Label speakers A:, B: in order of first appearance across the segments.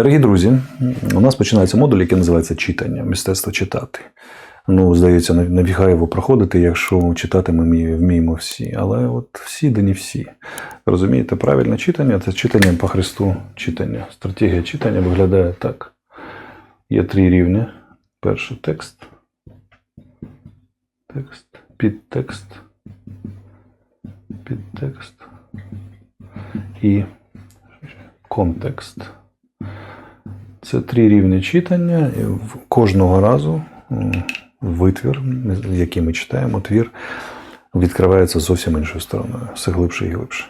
A: Дорогі друзі, у нас починається модуль, який називається читання, мистецтво читати. Ну, здається, не- його проходити, якщо читати ми вміємо всі. Але от всі, да не всі. Розумієте, правильне читання це читання по Христу читання. Стратегія читання виглядає так. Є три рівні. Перший текст. Текст. Підтекст. Підтекст. І контекст. Це три рівні читання. Кожного разу витвір, який ми читаємо, твір відкривається зовсім іншою стороною, все глибше і глибше.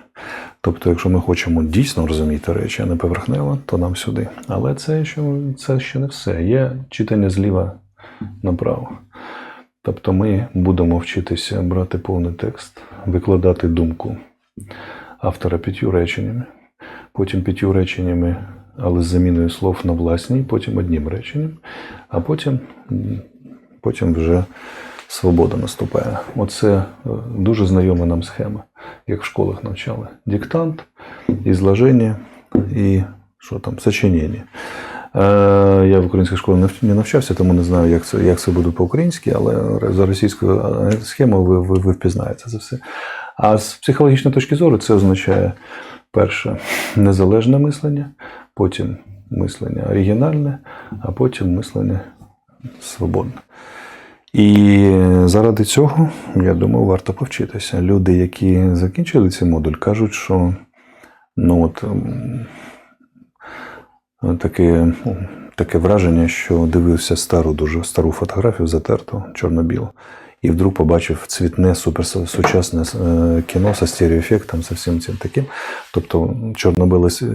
A: Тобто, якщо ми хочемо дійсно розуміти речі, а не поверхнево, то нам сюди. Але це ще, це ще не все. Є читання зліва направо. Тобто ми будемо вчитися брати повний текст, викладати думку автора п'ятью реченнями, потім п'ятью реченнями, але з заміною слов на власні, потім одним реченням, а потім, потім вже свобода наступає. Оце е, дуже знайома нам схема, як в школах навчали. Диктант, ізложення і що там, сочинення. Е, Я в українській школі не навчався, тому не знаю, як це, як це буде по-українськи, але за російською е, схемою ви, ви, ви впізнаєте це все. А з психологічної точки зору це означає перше незалежне мислення, потім мислення оригінальне, а потім мислення свободне. І заради цього, я думаю, варто повчитися. Люди, які закінчили цей модуль, кажуть, що ну от таке, ну, таке враження, що дивився стару, дуже стару фотографію, затерту, чорно-білу, і вдруг побачив цвітне суперсучасне е, кіно зі стереоефектом, зі всім цим таким. Тобто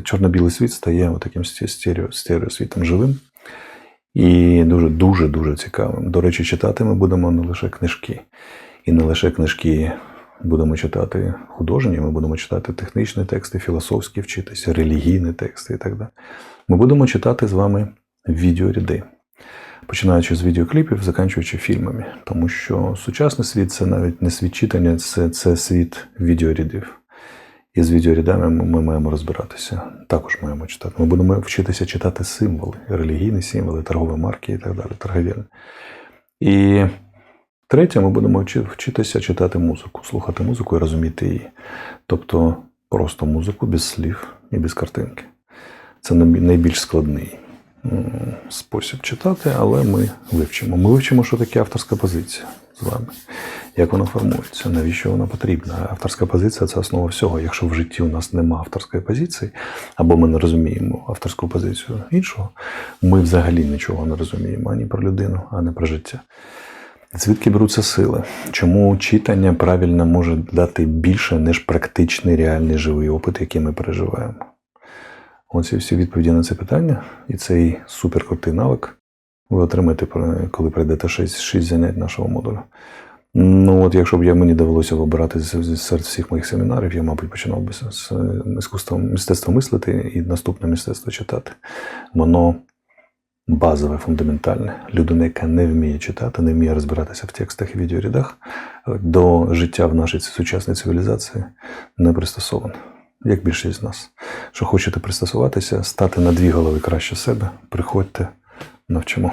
A: чорно-білий, світ стає таким стерео, стереосвітом живим. І дуже дуже дуже цікавим. До речі, читати ми будемо не лише книжки, і не лише книжки будемо читати художні, ми будемо читати технічні тексти, філософські вчитися, релігійні тексти і так далі. Ми будемо читати з вами відеоряди, починаючи з відеокліпів, закінчуючи фільмами, тому що сучасний світ це навіть не світ читання, це, це світ відеорядів. І з відеорядами ми, маємо розбиратися. Також маємо читати. Ми будемо вчитися читати символи, релігійні символи, торгові марки і так далі, торговельні. І третє, ми будемо вчитися читати музику, слухати музику і розуміти її. Тобто просто музику без слів і без картинки. Це найбільш складний спосіб читати, але ми вивчимо. Ми вивчимо, що таке авторська позиція з вами, як вона формується, навіщо вона потрібна. Авторська позиція це основа всього. Якщо в житті у нас немає авторської позиції, або ми не розуміємо авторську позицію іншого, ми взагалі нічого не розуміємо ані про людину, ані про життя. Звідки беруться сили? Чому читання правильно може дати більше, ніж практичний реальний живий опит, який ми переживаємо? Оці всі відповіді на це питання, і цей суперкрутий навик ви отримаєте, коли пройдете 6, 6 занять нашого модуля. Ну, от якщо б я мені довелося вибирати серед всіх моїх семінарів, я, мабуть, починав би з, іскусством мистецтва мислити і наступне мистецтво читати. Воно базове, фундаментальне. Людина, яка не вміє читати, не вміє розбиратися в текстах і відеорядах, до життя в нашій сучасній цивілізації не пристосована, як більшість з нас. Що хочете пристосуватися, стати на дві голови краще себе, приходьте, навчимо.